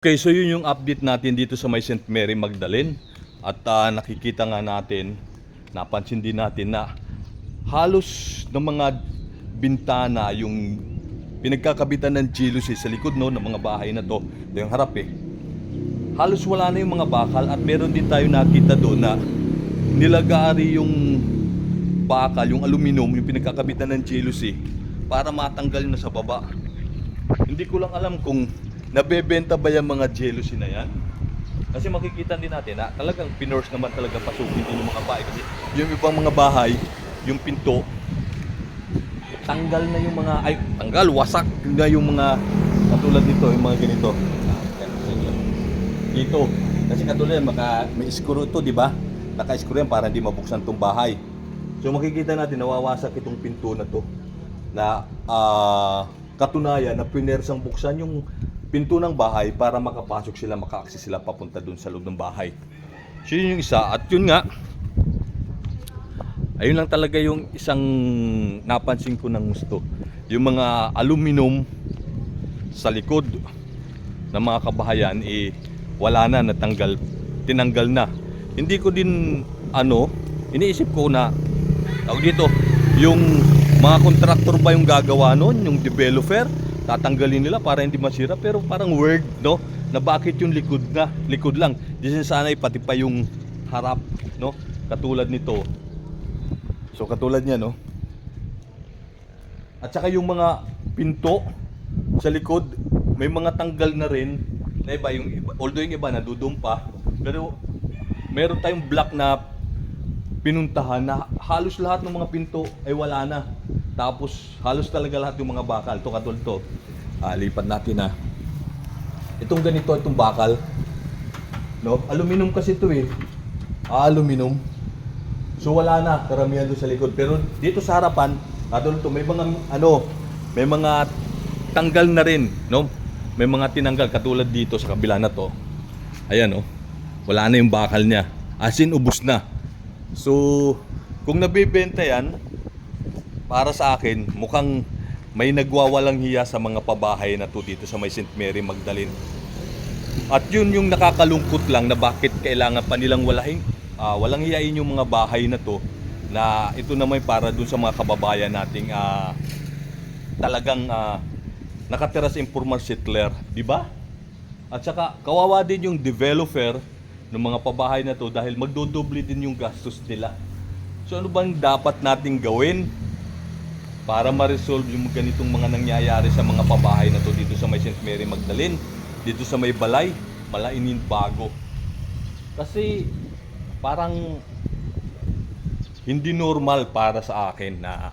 Okay, so yun yung update natin dito sa may St. Mary Magdalene. At ah, nakikita nga natin, napansin din natin na halos ng mga bintana yung pinagkakabitan ng jealousy sa likod no, ng mga bahay na to. Ito yung harap eh. Halos wala na yung mga bakal at meron din tayo nakita doon na nilagari yung bakal, yung aluminum, yung pinagkakabitan ng jealousy para matanggal na sa baba. Hindi ko lang alam kung nabebenta ba yung mga jealousy na yan. Kasi makikita din natin na talagang pinors naman talaga pasukin din yung mga bahay. Kasi yung ibang mga bahay, yung pinto, tanggal na yung mga, ay tanggal, wasak na yung mga, katulad nito, yung mga ganito. Dito, kasi katulad yan, maka, may iskuro ito, di ba? Naka-iskuro yan para hindi mabuksan tong bahay. So makikita natin, nawawasak itong pinto na to na ah, katunayan na pinersang buksan yung pinto ng bahay para makapasok sila, maka-access sila papunta dun sa loob ng bahay. So yun yung isa. At yun nga, ayun lang talaga yung isang napansin ko ng gusto. Yung mga aluminum sa likod ng mga kabahayan, eh, wala na, natanggal, tinanggal na. Hindi ko din, ano, iniisip ko na, tawag dito, yung mga kontraktor ba yung gagawa nun, yung developer, tatanggalin nila para hindi masira, pero parang weird, no? Na bakit yung likod na, likod lang. Di sana pati pa yung harap, no? Katulad nito. So katulad niya, no? At saka yung mga pinto sa likod, may mga tanggal na rin. Na iba, yung iba, although yung iba nadudumpa, pero meron tayong black na pinuntahan na halos lahat ng mga pinto ay wala na. Tapos halos talaga lahat yung mga bakal. Ito katulad to. Ah, lipat natin na. Itong ganito, itong bakal. No? Aluminum kasi ito eh. Ah, aluminum. So wala na karamihan doon sa likod. Pero dito sa harapan, katulad to, may mga ano, may mga tanggal na rin, no? May mga tinanggal katulad dito sa kabila na to. Ayan oh. Wala na yung bakal niya. As in ubos na. So, kung nabibenta yan, para sa akin, mukhang may nagwawalang hiya sa mga pabahay na to dito sa may St. Mary Magdalene. At yun yung nakakalungkot lang na bakit kailangan pa nilang walahin, ah, walang hiyain yung mga bahay na to na ito naman para dun sa mga kababayan nating ah, talagang ah, nakatira sa informal settler, di ba? At saka kawawa din yung developer ng mga pabahay na to dahil magdodoble din yung gastos nila. So ano bang dapat nating gawin para ma-resolve yung ganitong mga nangyayari sa mga pabahay na to dito sa may St. Mary Magdalene, dito sa may Balay, Malainin Bago. Kasi parang hindi normal para sa akin na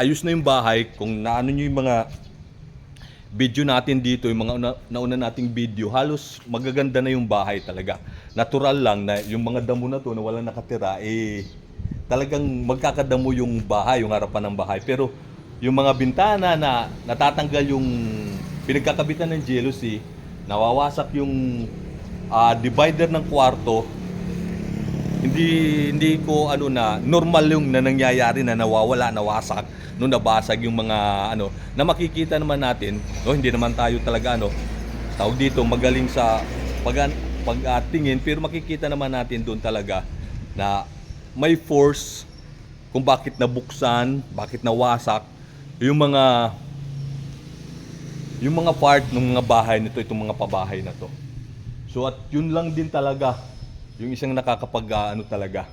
ayos na yung bahay kung naano nyo yung mga video natin dito, yung mga una, nauna nating video, halos magaganda na yung bahay talaga. Natural lang na yung mga damo na to na walang nakatira, eh, talagang magkakadamo yung bahay, yung harapan ng bahay. Pero yung mga bintana na natatanggal yung pinagkakabitan ng jealousy, nawawasak yung ah, divider ng kwarto, hindi hindi ko ano na normal yung na nangyayari na nawawala nawasak no nabasag yung mga ano na makikita naman natin no hindi naman tayo talaga ano tawag dito magaling sa pag pagtingin pero makikita naman natin doon talaga na may force kung bakit nabuksan bakit nawasak yung mga yung mga part ng mga bahay nito itong mga pabahay na to so at yun lang din talaga yung isang nakakapag ano talaga.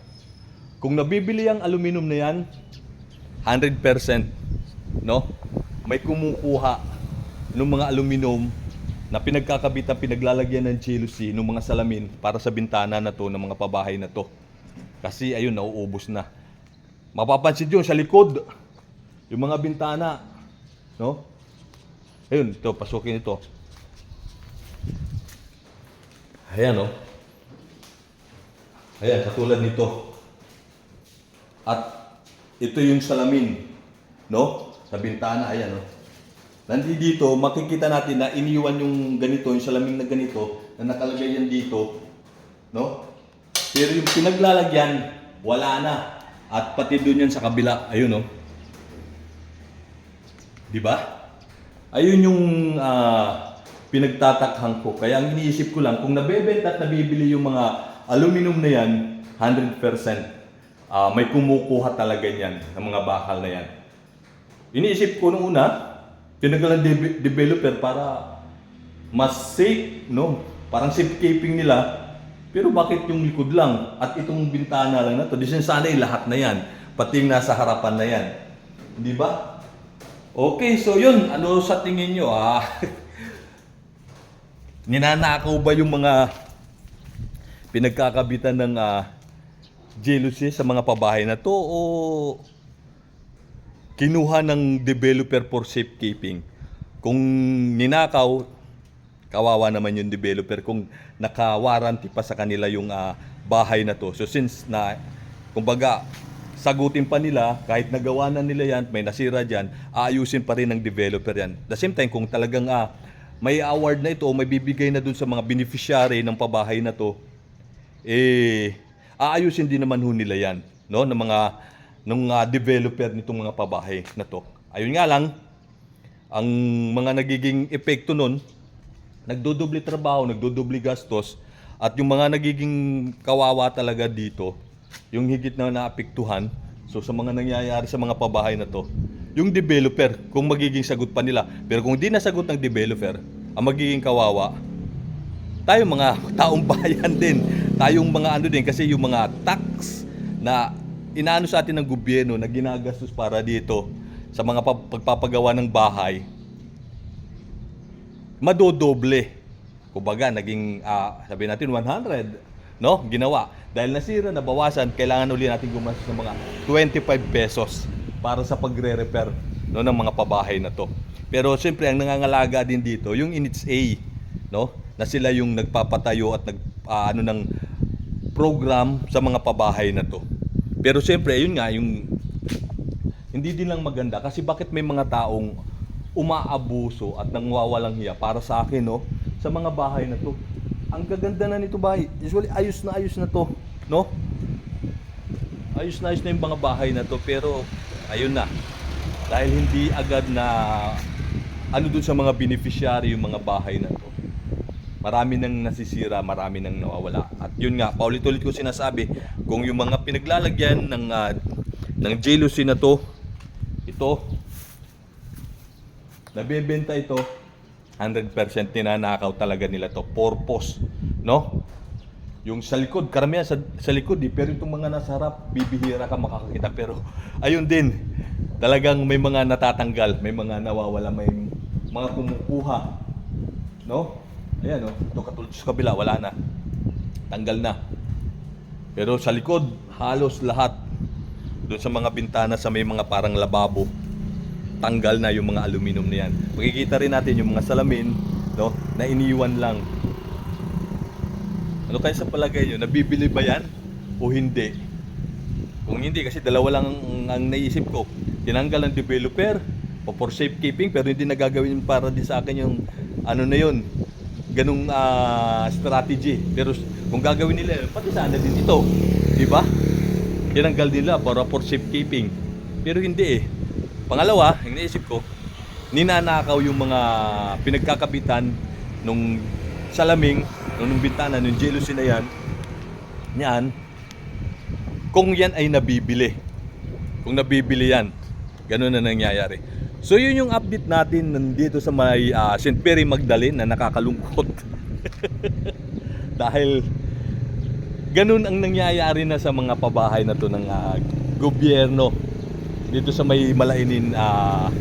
Kung nabibili ang aluminum na yan, 100%, no? May kumukuha ng mga aluminum na pinagkakabitan, pinaglalagyan ng jealousy ng mga salamin para sa bintana na to ng mga pabahay na to. Kasi ayun, nauubos na. Mapapansin yun sa likod, yung mga bintana, no? Ayun, ito, pasukin ito. Ayan, no? Ayan, katulad nito. At ito yung salamin, no? Sa bintana, ayan, no? Nandito dito, makikita natin na iniwan yung ganito, yung salamin na ganito, na nakalagay yan dito, no? Pero yung pinaglalagyan, wala na. At pati doon yan sa kabila, ayun, no? Di ba? Ayun yung ah, pinagtatakhan ko. Kaya ang iniisip ko lang, kung nabebenta at nabibili yung mga aluminum na yan, 100% ah, may kumukuha talaga yan ng mga bakal na yan. Iniisip ko nung una, pinagalan de- developer para mas safe, no? Parang safekeeping nila. Pero bakit yung likod lang? At itong bintana lang na to, di sana lahat na yan. Pati yung nasa harapan na yan. Di ba? Okay, so yun. Ano sa tingin nyo? Ah, ninanakaw ba yung mga pinagkakabitan ng ah, jealousy sa mga pabahay na to o kinuha ng developer for safekeeping. Kung ninakaw, kawawa naman yung developer kung naka-warranty pa sa kanila yung ah, bahay na to. So since na, kumbaga, sagutin pa nila, kahit nagawa na nila yan, may nasira dyan, aayusin pa rin ng developer yan. The same time, kung talagang ah, may award na ito may bibigay na dun sa mga beneficiary ng pabahay na to, eh, aayusin din naman ho nila yan, no? Ng mga, ng mga developer nitong mga pabahay na to. Ayun nga lang, ang mga nagiging epekto nun, nagdodobli trabaho, nagdodobli gastos, at yung mga nagiging kawawa talaga dito, yung higit na naapektuhan, so sa mga nangyayari sa mga pabahay na to, yung developer, kung magiging sagot pa nila. Pero kung di nasagot ng developer, ang magiging kawawa, tayo mga taong bayan din. Tayong mga ano din kasi yung mga tax na inaano sa atin ng gobyerno na ginagastos para dito sa mga pag- pagpapagawa ng bahay madodoble. Kumbaga, naging, ah, sabi natin, 100, no? Ginawa. Dahil nasira, nabawasan, kailangan uli natin gumastos ng mga 25 pesos para sa pagre-repair no, ng mga pabahay na to. Pero siyempre, ang nangangalaga din dito, yung in its A, no? Na sila yung nagpapatayo at nag, ah, ano ng program sa mga pabahay na to. Pero siyempre, yun nga, yung hindi din lang maganda kasi bakit may mga taong umaabuso at nangwawalang hiya para sa akin no sa mga bahay na to. Ang gaganda na nito bahay. Usually ayos na ayos na to, no? Ayos na ayos na yung mga bahay na to pero ayun na. Dahil hindi agad na ano dun sa mga beneficiary yung mga bahay na to. Marami nang nasisira, marami nang nawawala. At yun nga, paulit-ulit ko sinasabi, kung yung mga pinaglalagyan ng ah, ng jealousy na to, ito, nabebenta ito, 100% ninanakaw talaga nila to. Purpose, no? Yung sa likod, karamihan sa, sa likod eh, pero itong mga nasa harap, bibihira ka makakakita. Pero ayun din, talagang may mga natatanggal, may mga nawawala, may mga kumukuha. No? Ayan, no? Ito katulad sa kabila, wala na. Tanggal na. Pero sa likod, halos lahat. Doon sa mga bintana sa may mga parang lababo, tanggal na yung mga aluminum na yan. Makikita rin natin yung mga salamin, no, na iniwan lang. Ano kaya sa palagay nyo, nabibili ba yan o hindi? Kung hindi, kasi dalawa lang ang, ang naisip ko. Tinanggal ng developer o for safekeeping, pero hindi nagagawin para din sa akin yung ano na yun, ganung ah, strategy. Pero kung gagawin nila, pati sana din ito. Di ba? Tinanggal nila para for safekeeping. Pero hindi eh. Pangalawa, ang naisip ko, ninanakaw yung mga pinagkakabitan nung salaming, nung bintana, nung jealousy na yan, yan, kung yan ay nabibili. Kung nabibili yan, ganun na nangyayari. So yun yung update natin nandito sa may ah, St. Mary Magdalene na nakakalungkot. Dahil ganun ang nangyayari na sa mga pabahay na to ng ah, gobyerno dito sa may Malainin ah,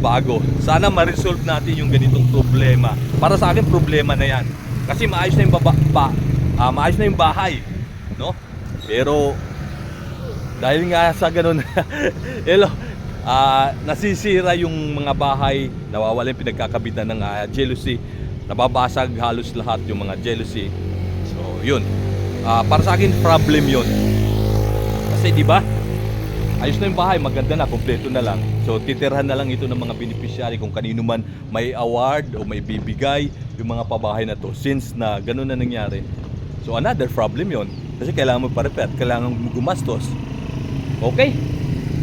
bago. Sana ma-resolve natin yung ganitong problema. Para sa akin problema na 'yan. Kasi maayos na yung baba, ba, ah, maayos na yung bahay, no? Pero dahil nga sa ganun, hello, ah, nasisira yung mga bahay, nawawala yung pinagkakabitan ng ah, jealousy, nababasag halos lahat yung mga jealousy. So, yun. Ah, para sa akin, problem yun. Kasi di ba? Ayos na yung bahay, maganda na, kompleto na lang. So titirhan na lang ito ng mga beneficiary kung kanino man may award o may bibigay yung mga pabahay na to since na ganun na nangyari. So another problem yon Kasi kailangan mo pa-repair, kailangan mo gumastos. Okay?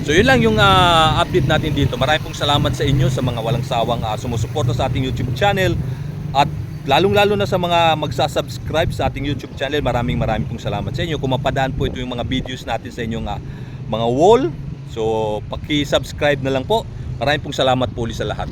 So yun lang yung ah, update natin dito. Maraming pong salamat sa inyo sa mga walang sawang uh, sumusuporta sa ating YouTube channel. lalong-lalo na sa mga magsasubscribe sa ating YouTube channel, maraming maraming pong salamat sa inyo. Kung po ito yung mga videos natin sa inyong ah, mga wall, so paki-subscribe na lang po. Maraming pong salamat po ulit sa lahat.